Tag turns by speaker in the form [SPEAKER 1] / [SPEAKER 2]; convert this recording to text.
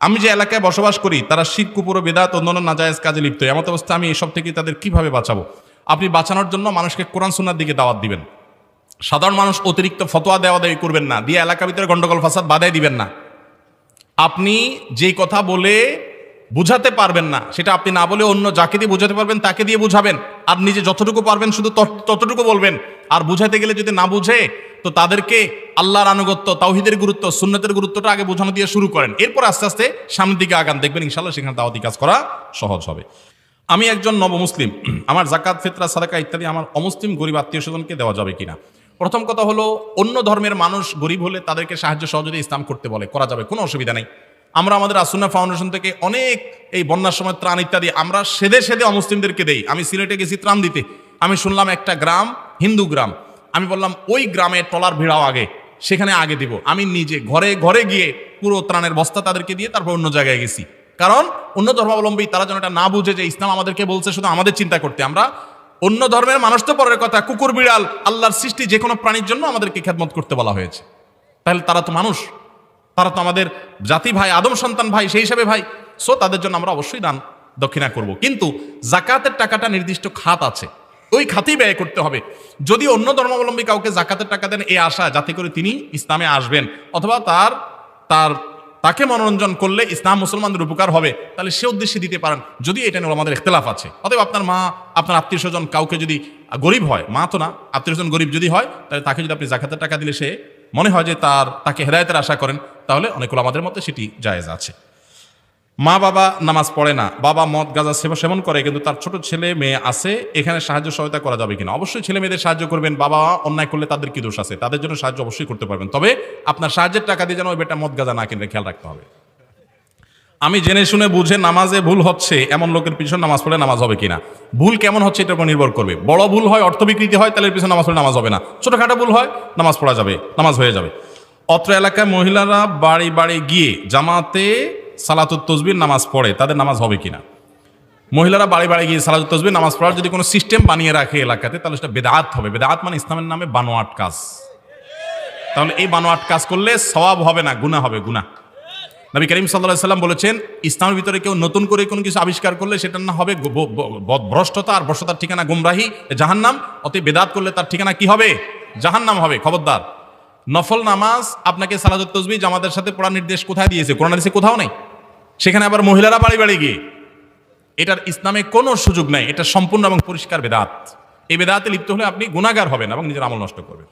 [SPEAKER 1] আমি যে এলাকায় বসবাস করি, তারা শিখ কুপুর বেদাত, অন্যান্য নাজায়েজ কাজে লিপ্ত। এমত অবস্থা আমি এসব থেকে তাদের কীভাবে বাঁচাবো? আপনি বাঁচানোর জন্য মানুষকে কোরআন, সুন্নার দিকে দাওয়াত দিবেন। সাধারণ মানুষ অতিরিক্ত ফতোয়া দেওয়া দেওয়ি করবেন না। দিয়ে এলাকার ভিতরে গন্ডগোল, ফাসাদ বাধাই দিবেন না। আপনি যেই কথা বলে বুঝাতে পারবেন না, সেটা আপনি না বলে অন্য যাকে দিয়ে বুঝাতে পারবেন, তাকে দিয়ে বুঝাবেন। আর নিজে যতটুকু পারবেন, শুধু তত- ততটুকু বলবেন। আর বুঝাতে গেলে যদি না বুঝে তো তাদেরকে আল্লাহর আনুগত্য, তাওহিদের গুরুত্ব, সুন্নতের গুরুত্বটা আগে বোঝানো দিয়ে শুরু করেন। এরপর আস্তে আস্তে সামনের দিকে আগান, দেখবেন ইনশাল্লাহ সেখানে দাওয়াতি কাজ করা সহজ হবে। আমি একজন নবমুসলিম আমার জাকাত ফিতরা, সাদাকা ইত্যাদি আমার অমুসলিম গরিব আত্মীয় স্বজনকে দেওয়া যাবে কিনা? প্রথম কথা হলো, অন্য ধর্মের মানুষ গরিব হলে তাদেরকে সাহায্য সহযোগিতা ইসলাম করতে বলে, করা যাবে, কোনো অসুবিধা নেই। আমরা আমাদের আসুন্না ফাউন্ডেশন থেকে অনেক এই বন্যার সময় ত্রাণ ইত্যাদি আমরা সেদে সেদে অমুসলিমদেরকে দেই। আমি সিলেটে গেছি ত্রাণ দিতে। আমি শুনলাম একটা গ্রাম, হিন্দু গ্রাম আমি বললাম, ওই গ্রামে টলার ভিড়াও আগে, সেখানে আগে দিব। আমি নিজে ঘরে ঘরে গিয়ে পুরো ত্রাণের বস্তা তাদেরকে দিয়ে তারপর অন্য জায়গায় গেছি। কারণ অন্য ধর্মাবলম্বী, তারা যেন এটা না বুঝে যে ইসলাম আমাদেরকে বলছে শুধু আমাদের চিন্তা করতে। আমরা অন্য ধর্মের মানুষ তো পরের কথা, কুকুর, বিড়াল, আল্লাহর সৃষ্টি যে কোনো প্রাণীর জন্য আমাদেরকে খেদমত করতে বলা হয়েছে। তাহলে তারা তো মানুষ, তারা তো আমাদের জাতি ভাই, আদম সন্তান ভাই, সেই হিসাবে ভাই। সো তাদের জন্য আমরা অবশ্যই দান, দক্ষিণা করব। কিন্তু জাকাতের টাকাটা নির্দিষ্ট খাত আছে। ওই খাতেই ব্যয় করতে হবে। যদি অন্য ধর্মাবলম্বী কাউকে জাকাতের টাকা দেন এই আশা, যাতে করে তিনি ইসলামে আসবেন। অথবা তার তার, তাকে মনোরঞ্জন করলে ইসলাম মুসলমানদের উপকার হবে, তাহলে সে উদ্দেশ্যে দিতে পারেন। যদি এটা নিয়ে আমাদের ইখতলাফ আছে। অতএব আপনার মা, আপনার আত্মীয় স্বজন কাউকে যদি, গরিব হয়, মা তো না, আত্মীয় স্বজন গরিব যদি হয়, তাহলে তাকে যদি আপনি জাকাতের টাকা দিলে সে মনে হয় যে তার, তাকে হেদায়তের আশা করেন, তাহলে অনেকগুলো আমাদের মধ্যে সেটি জায়েজ আছে। মা বাবা নামাজ পড়ে না, বাবা মদ, গাঁজা, সেবা সেবন করে, কিন্তু তার ছোট ছেলে মেয়ে আছে, এখানে সাহায্য সহায়তা করা যাবে কিনা? অবশ্যই ছেলে মেয়েদের সাহায্য করবেন, বাবা অন্যায় করলে তাদের কি দোষ আছে? তাদের জন্য সাহায্য অবশ্যই করতে পারবেন। তবে আপনার সাহায্যের টাকা দিয়ে যেন ওই বেটা মদ, গাঁজা না কিনে, খেয়াল রাখতে হবে। আমি জেনে শুনে বুঝে নামাজে ভুল হচ্ছে, এমন লোকের পিছনে নামাজ পড়লে নামাজ হবে কিনা? ভুল কেমন হচ্ছে এটার উপর নির্ভর করবে। বড় ভুল হয়, অর্থ বিকৃতি হয়, তাহলে পিছনে নামাজ পড়লে নামাজ হবে না। ছোটখাটো ভুল হয়, নামাজ পড়া যাবে, নামাজ হয়ে যাবে। অত্র এলাকায় মহিলারা বাড়ি বাড়ি গিয়ে জামাতে সালাতুত তসবির নামাজ পড়ে, তাদের নামাজ হবে কিনা? মহিলারা বাড়ি বাড়ি গিয়ে সালাতুত তসবির নামাজ পড়ার যদি কোনো সিস্টেম বানিয়ে রাখে এলাকাতে, তাহলে সেটা বেদাত হবে। বেদাত মানে ইসলামের নামে বানোয়াট কাজ। তাহলে এই বানোয়াট কাজ করলে সওয়াব হবে না, গুনাহ হবে, গুনাহ। নবী করিম সাল্লাহ সাল্লাম বলেছেন, ইসলামের ভিতরে কেউ নতুন করে কোনো কিছু আবিষ্কার করলে সেটা না হবে ভ্রষ্টতা আর ভ্রষ্টতার ঠিকানা গুমরাহি জাহান্নাম। অতএব বেদাত করলে তার ঠিকানা কি হবে? জাহান্নাম হবে, খবরদার। নফল নামাজ, আপনাকে সালাদুত তসবি জামাতের সাথে পড়ার নির্দেশ কোথায় দিয়েছে? কোরআন কোথাও নেই? সেখানে আবার মহিলারা বাড়ি বাড়ি গিয়ে। এটার ইসলামে কোনো সুযোগ নাই। এটা সম্পূর্ণ এবং পরিষ্কার বেদাত। এই বেদাতে লিপ্ত হলে আপনি গুণাগার হবেন এবং নিজের আমল নষ্ট করবেন।